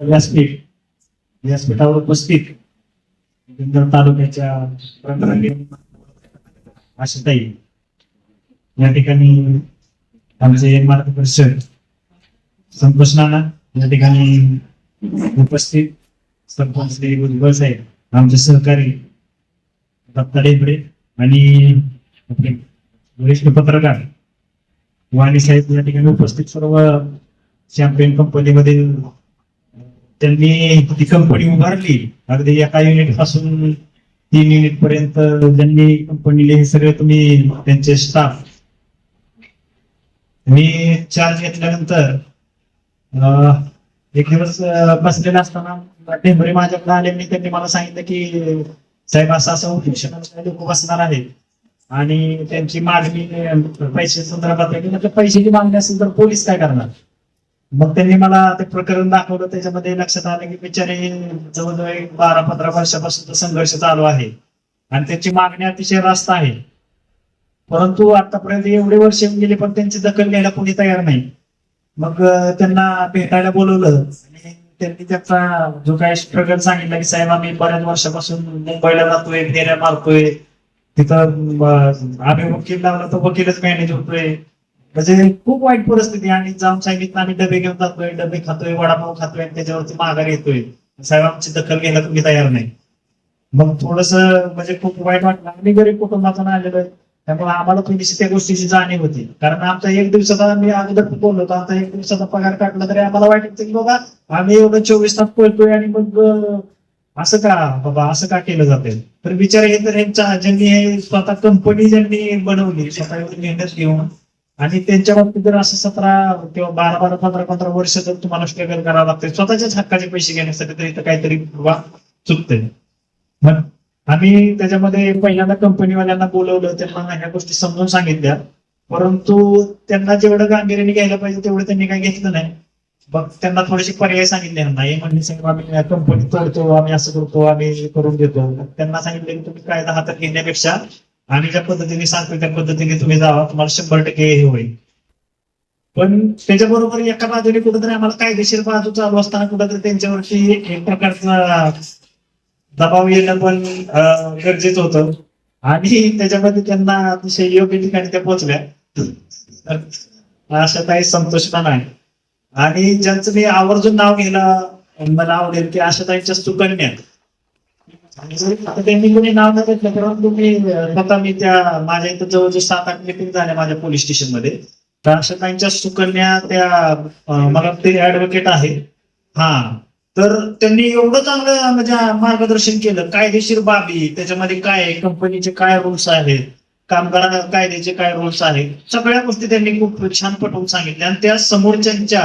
व्यासपीठ व्यासपीठावर उपस्थित जुन्नर तालुक्याच्या आशाताई. या ठिकाणी आमचे मार्गदर्शक संतोष नाना या ठिकाणी उपस्थित सरपंच भुजबळ साहेब आमचे सहकारी दत्ता डेबडे आणि वरिष्ठ पत्रकार वाणी साहेब या ठिकाणी उपस्थित सर्व चॅम्पियन कंपनीमध्ये त्यांनी ती कंपनी उभारली. अगदी एका युनिटपासून तीन युनिट पर्यंत ज्यांनी कंपनीले हे सगळे तुम्ही त्यांचे स्टाफ मी चार्ज घेतल्यानंतर अं, एक दिवस बसलेला असताना टेंबरे माझ्याकडे आले. आणि त्यांनी मला सांगितलं की साहेब असं असं उपोषणाला लोक बसणार आहेत. आणि त्यांची मागणी म्हणजे पैसे संदर्भात पैशाची मागणी असेल तर पोलीस काय करणार? मग त्यांनी मला ते प्रकरण दाखवलं त्याच्यामध्ये लक्षात आलं की बिचारे जवळजवळ एक बारा पंधरा वर्षापासून संघर्ष चालू आहे. आणि त्यांची मागणी अतिशय रास्त आहे. परंतु आतापर्यंत एवढे वर्ष येऊन गेले पण त्यांची दखल घ्यायला कोणी तयार नाही. मग त्यांना भेटायला बोलवलं. आणि त्यांनी त्याचा जो काही स्ट्रगल सांगितला की साहेब आम्ही बऱ्याच वर्षापासून मुंबईला जातोय फेऱ्या मारतोय. तिथं आम्ही वकील लावला तर वकीलच मॅनेज होतोय. म्हणजे खूप वाईट परिस्थिती आणि जाऊन सांगितलं आम्ही डबे घेऊन जातोय डबे खातोय वडापाव खातोय आणि त्याच्यावरती माघार येतोय. साहेब आमची दखल घ्यायला तुम्ही तयार नाही. मग थोडस म्हणजे खूप वाईट वाटलं. आम्ही गरीब कुटुंबातून आलेलो आहे. त्यामुळे आम्हाला थोडीशी त्या गोष्टीची जाणीव होती. कारण आमचा एक दिवसाचा मी अगोदर बोललो होतो. आता एक दिवसाचा पगार काढला तरी आम्हाला वाटत की बाबा आम्ही एवढं चोवीस तास पळतोय आणि मग असं का बाबा असं का केलं जाते तर विचार हे तर यांच्या ज्यांनी हे स्वतः कंपनी ज्यांनी बनवली स्वतः एवढी मेहनत घेऊन आणि त्यांच्या बाबतीत जर असं सतरा किंवा बारा बारा पंधरा पंधरा वर्ष जर तुम्हाला स्ट्रगल करावं लागते स्वतःच्याच हक्काचे पैसे घेण्यासाठी तर इथं काहीतरी वा चुकतंय. मग आम्ही त्याच्यामध्ये पहिल्यांदा कंपनीवाल्यांना बोलवलं त्यांना ह्या गोष्टी समजून सांगितल्या. परंतु त्यांना जेवढं गांभीर्याने घ्यायला पाहिजे तेवढं त्यांनी काही घेतलं नाही. मग त्यांना थोडेसे पर्याय सांगितले नाही म्हणजे साहेब आम्ही कंपनी तोडतो आम्ही असं करतो आम्ही करून देतो. त्यांना सांगितलं की तुम्ही कायदा हातात घेण्यापेक्षा आम्ही ज्या पद्धतीने सांगतो त्या पद्धतीने तुम्ही जावा तुम्हाला शंभर टक्के हे होईल. पण त्याच्याबरोबर एका बाजूने कुठेतरी आम्हाला कायदेशीर बाजू चालू असताना कुठेतरी त्यांच्यावरती एक प्रकारचा दबाव येणं पण गरजेचं होतं. आणि त्याच्यामध्ये त्यांना अतिशय योग्य ठिकाणी त्या पोहोचल्या. अशा काही संतोष पण आहे आणि ज्यांचं मी आवर्जून नाव घ्यायला मला आवडेल की आशाताईंच्या सुकन्या. आता त्यांनी कोणी नाव घेतलं परंतु मी स्वतः मी त्या माझ्या इथं जवळजवळ सात आठ मिटिंग झाल्या माझ्या पोलीस स्टेशनमध्ये तर सुकन्या त्या मला ते ऍडव्होकेट आहे हा तर त्यांनी एवढं चांगलं म्हणजे मार्गदर्शन केलं कायदेशीर बाबी त्याच्यामध्ये काय आहे, कंपनीचे काय रूल्स आहेत कामगार कायद्याचे काय रूल्स आहेत सगळ्या गोष्टी त्यांनी खूप छान पटवून सांगितल्या आणि त्या समोरच्यांच्या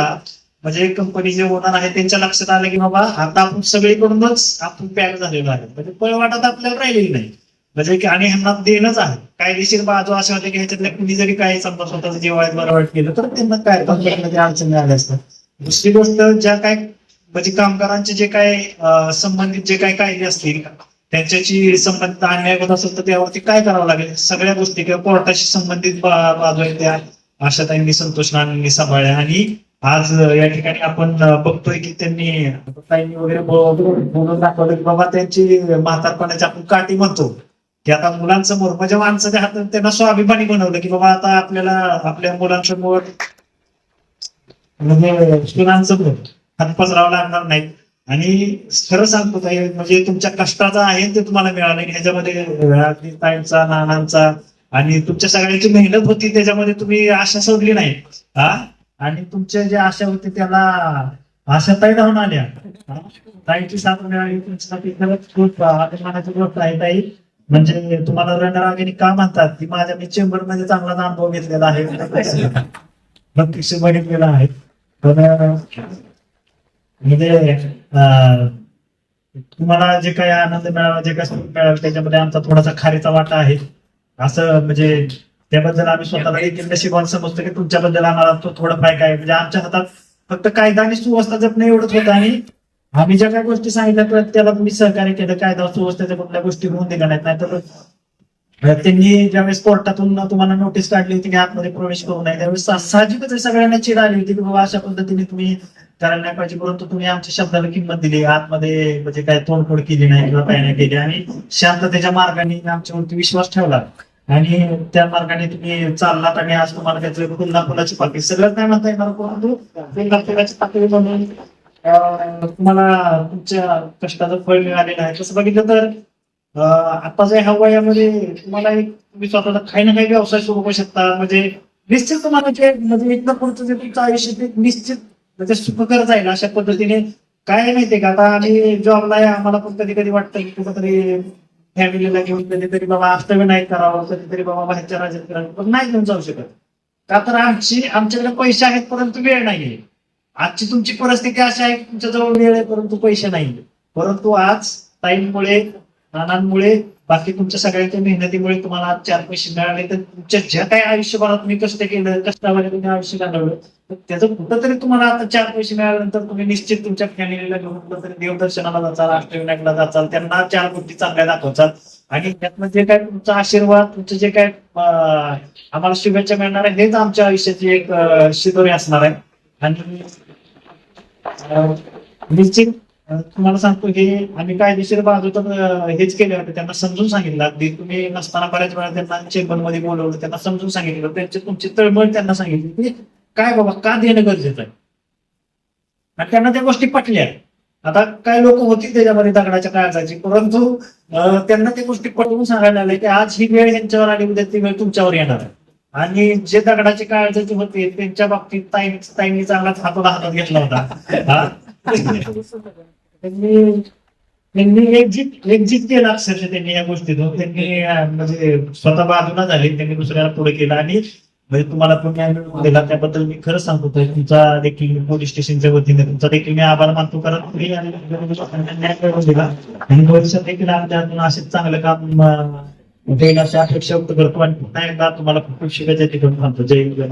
म्हणजे कंपनी जे ओनर आहे त्यांच्या लक्षात आलं की बाबा आता आपण सगळीकडूनच आपण पॅक झालेलो आहे. म्हणजे पळवाटात आपल्याला राहिलेली नाही. म्हणजे की आणि ह्यांना देणंच आहे. कायदेशीर बाजू अशा होते की ह्याच्यातल्या कुणी जरी काही समजा स्वतःच जेवायला बरं केलं तर त्यांना काय कंपनीमध्ये अडचणी आल्या असतात दुसरी गोष्ट ज्या काय म्हणजे कामगारांचे जे काय संबंधित जे काही कायदे असतील त्यांच्याशी संबंधित अन्याय होत असेल तर त्यावरती काय करावं लागेल? सगळ्या गोष्टी किंवा कोर्टाशी संबंधित बाजू आहेत त्या. आशाताईंनी संतोष नानांनी सांभाळल्या आणि आज या ठिकाणी आपण बघतोय की त्यांनी ताईंनी वगैरे बोलून दाखवलं की बाबा त्यांची म्हातारपणाची आपण काठी म्हणतो. की आता मुलांसमोर म्हणजे माणसं हातात त्यांना स्वाभिमानी बनवलं की बाबा आता आपल्याला आपल्या मुलांसमोर म्हणजे सुनांसमोर हात पसरावा लागणार नाही आणि खरं सांगतो ताई म्हणजे तुमच्या कष्टाचा आहे ते तुम्हाला मिळालं ह्याच्यामध्ये ताईंचा नानांचा आणि तुमच्या सगळ्यांची मेहनत होती त्याच्यामध्ये तुम्ही आशा सोडली नाही. हा? आणि तुमच्या ज्या आशा होती त्याला आशा ताई धावून आल्या? ताईची साथ मिळाली तुमच्यासाठी खरंच खूप अभिमानाची गोष्ट आहे ताई. म्हणजे तुम्हाला रणरागिणी का म्हणतात? ती माझ्या मी चेंबरमध्ये चांगला अनुभव घेतलेला आहे. नक्कीच बघितलेला आहे. तर म्हणजे अं, तुम्हाला जे काही आनंद मिळाला जे काही मिळालं त्याच्यामध्ये आमचा थोडासा खारीचा वाटा आहे. असं म्हणजे त्याबद्दल आम्ही स्वतःला देखील नशिबान समजतो की तुमच्याबद्दल आम्हाला तो थोडंफार काय म्हणजे आमच्या हातात फक्त कायदा आणि सुव्यवस्था जपणं एवढंच होतं आणि आम्ही ज्या काही गोष्टी सांगितल्या तर त्याला तुम्ही सहकार्य केलं. कायदा सुव्यवस्थेच्या कुठल्या गोष्टी होऊन दिल्या नाहीत नाहीतर त्यांनी ज्यावेळेस कोर्टातून तुम्हाला नोटीस काढली होती की आतमध्ये प्रवेश करू नये त्यावेळेस साहजिकच सगळ्यांना चिड आली होती की बाबा अशा पद्धतीने तुम्ही करायला नाही पाहिजे परंतु तुम्ही आमच्या शब्दाला किंमत दिली. आतमध्ये म्हणजे काय तोडफोड केली नाही किंवा काय नाही केली. आणि शांततेच्या मार्गाने आमच्यावरती विश्वास ठेवला. आणि त्या मार्गाने तुम्ही चाललात आणि आज तुम्हाला त्याचं पुन्हा फुलाची पाकळी सगळं काय म्हणता येणार परंतु फुलाची पाकळी म्हणून तुम्हाला तुमच्या कष्टाचं फळ मिळालेलं आहे. तसं बघितलं तर आताच्या ह्या वयामध्ये तुम्हाला एक तुम्ही स्वतःचा काही ना काही व्यवसाय सुरू करू शकता. म्हणजे निश्चित तुम्हाला जे म्हणजे इथलं पुढचं जे तुमचं आयुष्य ते निश्चित म्हणजे सुखकर जाईल अशा पद्धतीने. काय माहितीये का? आता आम्ही जॉबला आहे आम्हाला पण कधी कधी वाटतं की कुठंतरी फॅमिलीला घेऊन कधीतरी बाबा अष्टविनायक करावं कधीतरी बाबा बाहेरच्या राज्यात करावं. पण नाही घेऊन जाऊ शकत. का तर आमची आमच्याकडे पैसे आहेत परंतु वेळ नाहीये. आजची तुमची परिस्थिती अशी आहे की तुमच्या जवळ वेळ आहे परंतु पैसे नाही परंतु आज टाईममुळे नानांमुळे बाकी तुमच्या सगळ्यांच्या मेहनतीमुळे तुम्हाला चार पैसे मिळाले तर तुमच्या ज्या काही आयुष्यभरात तुम्ही कष्ट केलं कष्टामध्ये तुम्ही आयुष्य घालवलं तर त्याचं कुठंतरी तुम्हाला आता चार पैसे मिळाल्यानंतर तुम्ही निश्चित तुमच्या फॅमिलीला घेऊन कुठंतरी देवदर्शनाला जाचाल अष्टविनायकला जाचाल त्यांना चार गोष्टी चांगल्या दाखवचाल. आणि त्यातनं जे काय तुमचा आशीर्वाद तुमचं जे काय आम्हाला शुभेच्छा मिळणार आहे हेच आमच्या आयुष्याची एक शिदोरी असणार आहे. आणि निश्चित तुम्हाला सांगतो हे आम्ही कायदेशीर बाजू तर हेच केले होते. त्यांना समजून सांगितलं. अगदी तुम्ही नसताना बऱ्याच वेळा त्यांना चेंबरमध्ये बोलवलं. त्यांना समजून सांगितलं. त्यांची तुमची तळमळ त्यांना सांगितली. की काय बाबा का देणं गरजेचं आहे? आणि त्यांना त्या गोष्टी पटल्या. आता काय लोक होती त्याच्यामध्ये दगडाच्या काळजाची. परंतु त्यांना त्या गोष्टी पटवून सांगायला लागल्या की आज ही वेळ यांच्यावर आली उद्या ती वेळ तुमच्यावर येणार आहे. आणि जे दगडाचे काळजाचे होते त्यांच्या बाबतीत ताई ताईंनी चांगलाच हातोला हातात घेतला होता? त्यांनी एक्झिट एक्झिट एकजित केलं अक्षरशः त्यांनी या गोष्टीतून त्यांनी म्हणजे स्वतः बाजूला झाले त्यांनी दुसऱ्याला पुढे केलं. आणि म्हणजे तुम्हाला पण न्याय मिळवून दिला त्याबद्दल मी खरंच सांगतो. तुमचा देखील पोलीस स्टेशनच्या वतीने तुमचा देखील मी आभार मानतो. कारण तुम्ही आणि न्याय मिळवून दिला. आणि भविष्यात देखील आमच्यातून असेच चांगलं काम अं, होईल अशी अपेक्षा व्यक्त करतो. आणि पुन्हा एकदा तुम्हाला खूप खूप शुभेच्छा ठिकाणी सांगतो जय हिंद जय